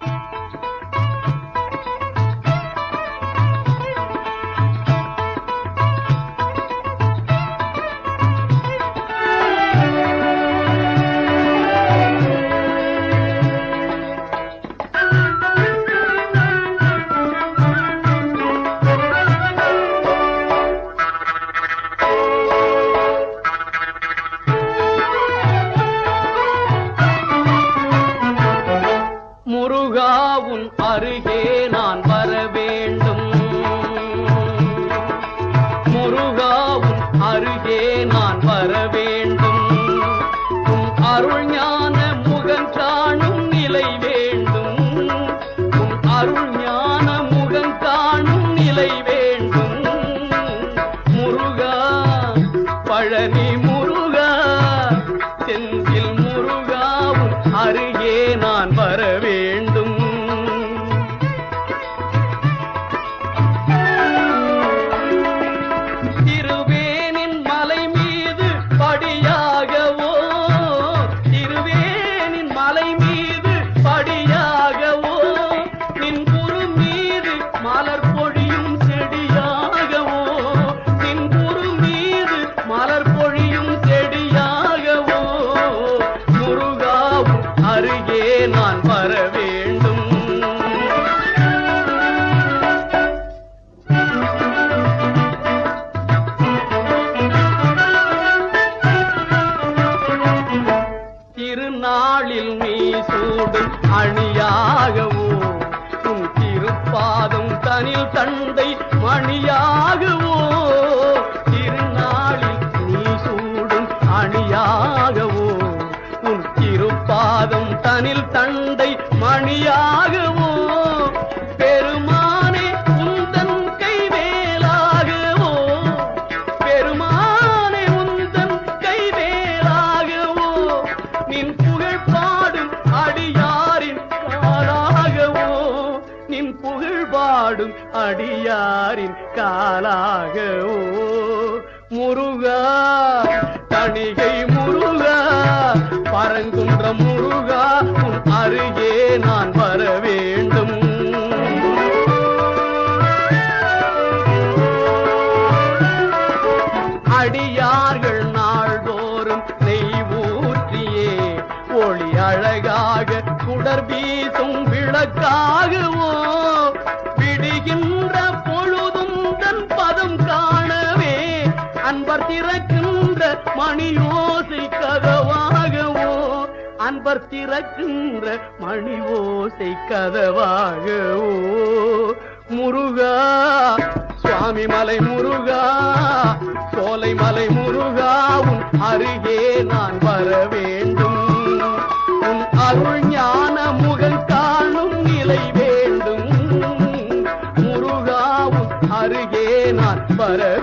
何? வர வேண்டும். உன் அருள் ஞான முகம் காணும் நிலை வேண்டும். உன் அருள் ஞான முகம் காணும் நிலை வேண்டும். முருகா பழனி முருகா செந்தில் முருகாவும் அருகே நான் வர மணியாகவோ உன் திருப்பாதம் தனில் தந்தை மணியாகவோ? திருநாளில் நீ சூடும் அணியாகவோ? உன் திருப்பாதம் தனில் தந்தை மணியாக பாடும் அடியாரின் காலாகவோ. முருகா தணிகை முருகா பரங்குன்ற முருகா உன் அருகே நான் வர வேண்டும். அடியார்கள் நாள்தோறும் நெய் ஊற்றியே ஒளி அழகாக குடர் வீசும் விளக்காகவோ. மணியோசை கதவாகவோ? அன்பர் திறக்கின்ற மணி ஓசை கதவாகவோ? முருகா சுவாமி மலை முருகா சோலை மலை முருகா உன் அருகே நான் வர வேண்டும். உன் அருள் ஞான முகம் காணும் நிலை வேண்டும். முருகா உன் அருகே நான் வர